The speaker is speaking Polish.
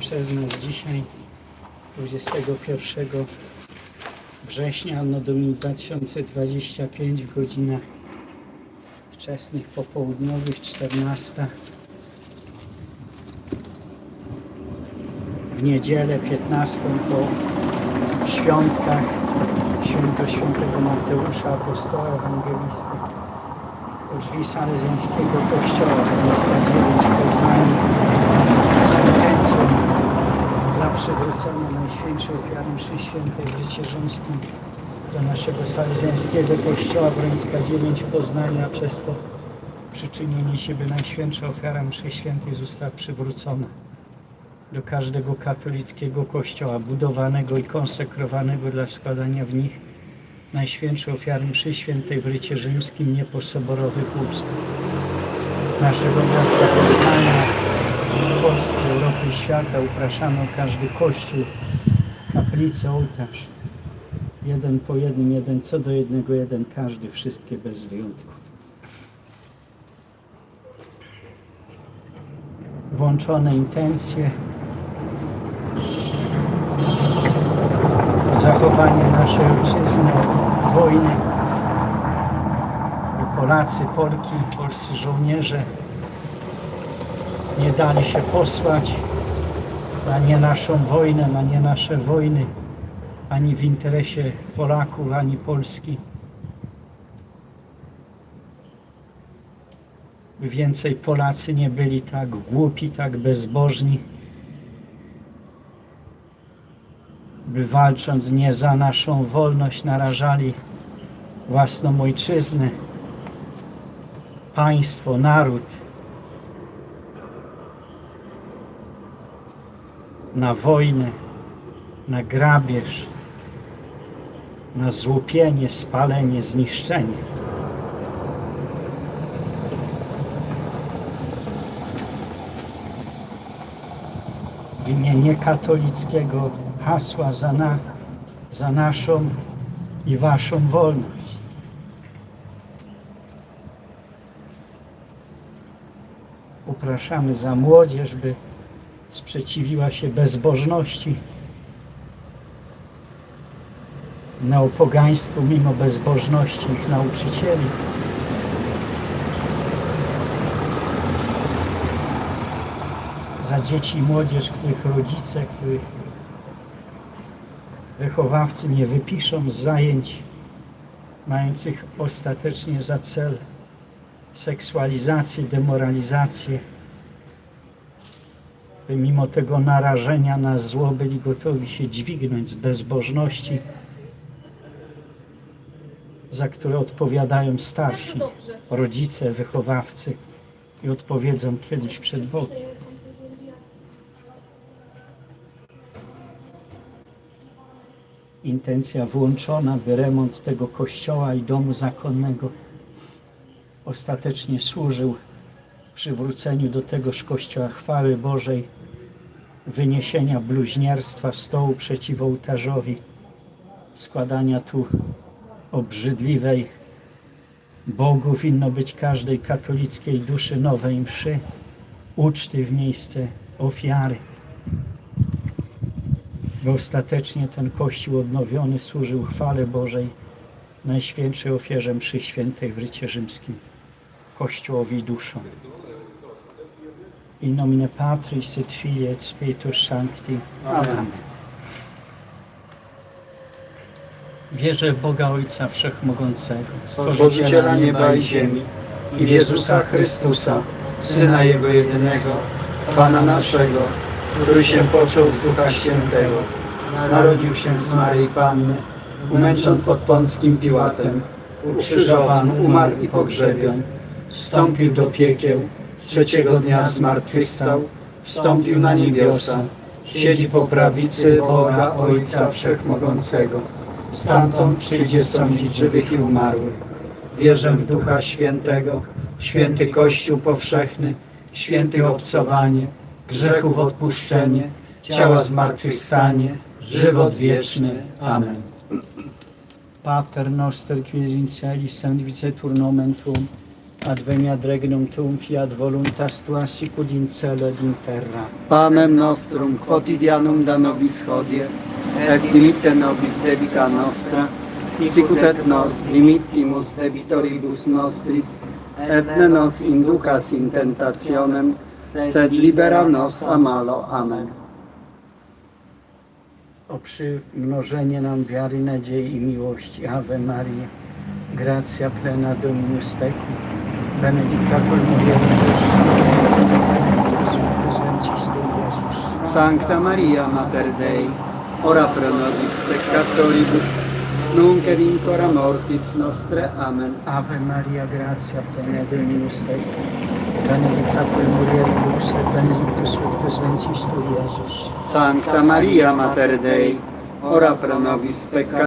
przez nas dzisiaj, 21 września, Anno Domini 2025 w godzinach wczesnych, popołudniowych, 14. W niedzielę 15 po świątkach, święto świętego Mateusza, apostoła ewangelisty, u drzwi salezjańskiego kościoła, miasta 9 w Poznaniu, z intencją dla przywrócenia Najświętszej ofiary mszy świętej w życie rzymskim do naszego salezjańskiego kościoła Wrońska 9 w Poznaniu, a przez to przyczynienie się, by Najświętsza ofiara mszy świętej została przywrócona do każdego katolickiego kościoła, budowanego i konsekrowanego dla składania w nich Najświętszej ofiary mszy świętej w rycie rzymskim, nie po soborowych ucztach. Naszego miasta Poznania, Polski, Europy i świata upraszano każdy kościół, kaplicę, ołtarz. Jeden po jednym, jeden co do jednego, jeden każdy, wszystkie bez wyjątku. Włączone intencje, zachowanie naszej ojczyzny wojny. Polacy, Polki, polscy żołnierze nie dali się posłać na nie naszą wojnę, na nie nasze wojny, ani w interesie Polaków, ani Polski. By więcej Polacy nie byli tak głupi, tak bezbożni, by walcząc nie za naszą wolność narażali własną ojczyznę, państwo, naród na wojnę, na grabież, na złupienie, spalenie, zniszczenie. W imię niekatolickiego hasła za, na, za naszą i waszą wolność. Upraszamy za młodzież, by sprzeciwiła się bezbożności, neopogaństwu mimo bezbożności ich nauczycieli. Za dzieci i młodzież, których rodzice, których wychowawcy nie wypiszą z zajęć mających ostatecznie za cel seksualizację, demoralizację, mimo tego narażenia na zło byli gotowi się dźwignąć z bezbożności, za które odpowiadają starsi, rodzice, wychowawcy i odpowiedzą kiedyś przed Bogiem. intencja włączona, by remont tego kościoła i domu zakonnego ostatecznie służył przywróceniu do tegoż kościoła chwały Bożej, wyniesienia bluźnierstwa stołu przeciw ołtarzowi, składania tu obrzydliwej Bogu winno być każdej katolickiej duszy nowej mszy, uczty w miejsce ofiary by ostatecznie ten Kościół odnowiony służył chwale Bożej, Najświętszej ofierze mszy świętej w rycie rzymskim, Kościołowi i duszom. In nomine Patris et Filii et Spiritus Sancti. Amen. Wierzę w Boga Ojca Wszechmogącego, Stworzyciela nieba i ziemi i w Jezusa Chrystusa, Syna Jego jedynego, Pana naszego, który się począł z Ducha Świętego, narodził się z Maryi Panny, umęczon pod Pąckim Piłatem, ukrzyżowan, umarł i pogrzebion, wstąpił do piekieł, trzeciego dnia zmartwychwstał, wstąpił na niebiosa, siedzi po prawicy Boga Ojca Wszechmogącego. Stamtąd przyjdzie sądzić żywych i umarłych. Wierzę w Ducha Świętego, święty Kościół powszechny, święty obcowanie, grzechów odpuszczenie, ciała zmartwychwstanie, żywot wieczny. Amen. Pater noster qui es in celis sanctificetur nomen tuum ad veniat regnum tuum fiat voluntas tua sicut in cielo et in terra. Panem nostrum quotidianum da nobis hodie, et dimitte nobis debita nostra, sicut et nos dimittimus debitoribus nostris, et ne nos inducas in tentationem, sed libera nos a malo. Amen. O przymnożenie nam wiary, nadziei i miłości. Ave Maria, gratia plena Dominus tecum, tui, Iesus. Sancta Maria Mater Dei, ora pro nobis peccatoribus, nunc et in hora mortis nostre. Amen. Ave Maria, gratia plena Dominus tecum, benedicta tu mulieribus, et benedictus fructus ventris tui, Iesus. Sancta Maria Mater Dei, ora pro nobis peccatoribus,